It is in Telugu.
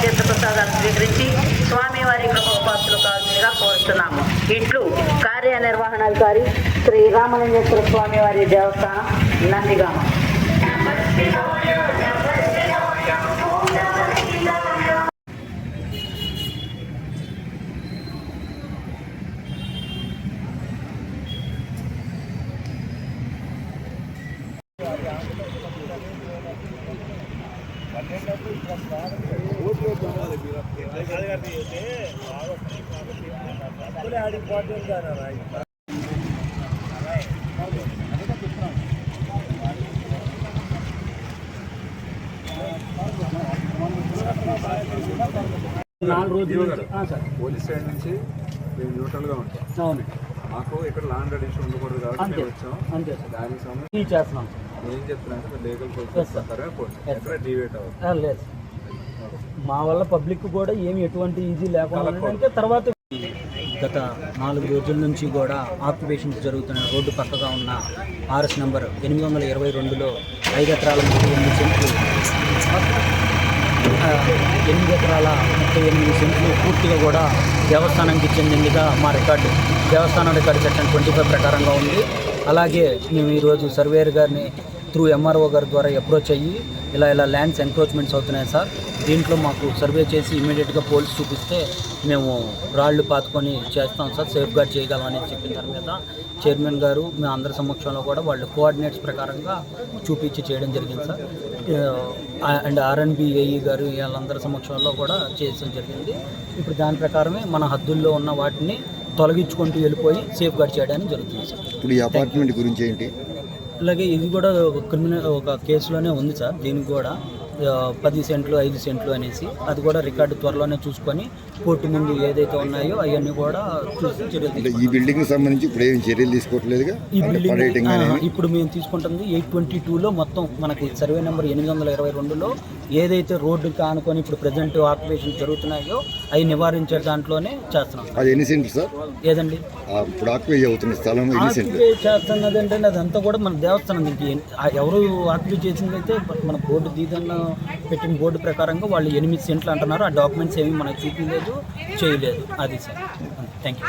తీర్థ ప్రసాదాలు స్వీకరించి స్వామివారి కృపోపాత్రలు కావాల్సిందిగా కోరుతున్నాము. ఇట్లు కార్యనిర్వహణాధికారి శ్రీ రామలింగేశ్వర స్వామివారి దేవస్థానం నందిగామ. నాలుగు రోజులు పోలీస్ సైడ్ నుంచి మేము న్యూట్రల్గా ఉంటాం. అవును. మాకు ఇక్కడ లాండ్ అడిషన్ ఉండకూడదు కాబట్టి వచ్చాం. అంతే సార్. దానికి సంబంధించి చేస్తున్నాం నేను ఏం మీరు లీగల్ డివేట్ అవ్వదు లేదు. మా వల్ల పబ్లిక్ కూడా ఏమి ఎటువంటి ఈజీ లేకుండా అంటే తర్వాత గత నాలుగు రోజుల నుంచి కూడా ఆక్యుపేషన్స్ జరుగుతున్న రోడ్డు పక్కగా ఉన్న ఆర్ఎస్ నంబర్ ఎనిమిది వందల ఇరవై రెండులో ఐదు ఎకరాల ముప్పై ఎనిమిది సెంట్లు ఎనిమిది ఎకరాల ముప్పై ఎనిమిది సెంట్లు పూర్తిగా కూడా దేవస్థానానికి చెందిందిగా మా రికార్డు. దేవస్థానం రికార్డు సెక్షన్ ట్వంటీ ఫైవ్ ప్రకారంగా ఉంది. అలాగే మేము ఈరోజు సర్వేయర్ గారిని త్రూ ఎంఆర్ఓ గారి ద్వారా అప్రోచ్ అయ్యి ఇలా ఇలా ల్యాండ్స్ ఎంక్రోచ్మెంట్స్ అవుతున్నాయి సార్. దీంట్లో మాకు సర్వే చేసి ఇమీడియట్గా పోల్స్ చూపిస్తే మేము రాళ్ళు పాతుకొని చేస్తాం సార్ సేఫ్ గార్డ్ చేయగలమని చెప్పిన దాని మీద చైర్మన్ గారు మేము అందరి సమక్షంలో కూడా వాళ్ళు కోఆర్డినేట్స్ ప్రకారంగా చూపించి చేయడం జరిగింది సార్. అండ్ ఆర్ఎన్బిఏఈ గారు వీళ్ళందరి సమక్షంలో కూడా చేయడం జరిగింది. ఇప్పుడు దాని ప్రకారమే మన హద్దుల్లో ఉన్న వాటిని తొలగించుకుంటూ వెళ్ళిపోయి సేఫ్ గార్డ్ చేయడానికి జరుగుతుంది సార్. ఇప్పుడు ఈ అపార్ట్మెంట్ గురించి ఏంటి? అలాగే ఇది కూడా ఒక క్రిమినల్ ఒక కేసులోనే ఉంది సార్. దీనికి కూడా పది సెంట్లు ఐదు సెంట్లు అనేసి అది కూడా రికార్డు త్వరలోనే చూసుకొని కోర్టు ముందు ఏదైతే ఉన్నాయో అవన్నీ కూడా చూసి చర్యలు. ఈ బిల్డింగ్ సంబంధించి ఇప్పుడు ఏం చర్యలు తీసుకోవట్లేదుగా ఈ బిల్డింగ్ ఇప్పుడు మేము తీసుకుంటుంది ఎయిట్ ట్వంటీ టూలో మొత్తం మనకి సర్వే నెంబర్ ఎనిమిది వందల ఇరవై రెండులో ఏదైతే రోడ్డుకి ఆనుకొని ఇప్పుడు ప్రజెంట్ ఆక్యుపేషన్ జరుగుతున్నాయో అవి నివారించే దాంట్లోనే చేస్తున్నాం. అది ఎన్ని సెంట్లు సార్? ఏదండి? ఇప్పుడు ఆక్యుపై అవుతున్న స్థలం ఎన్ని సెంట్లు? చేస్తున్నది అంటే అదంతా కూడా మన దేవస్థానం ఎవరు ఆక్యుపై చేసింది అయితే మన బోర్డు దీదన్న పెట్టిన బోర్డు ప్రకారంగా వాళ్ళు ఎనిమిది సెంట్లు అంటున్నారు. ఆ డాక్యుమెంట్స్ ఏమి మనకు చూపించలేదు చేయలేదు. అది సార్. Thank you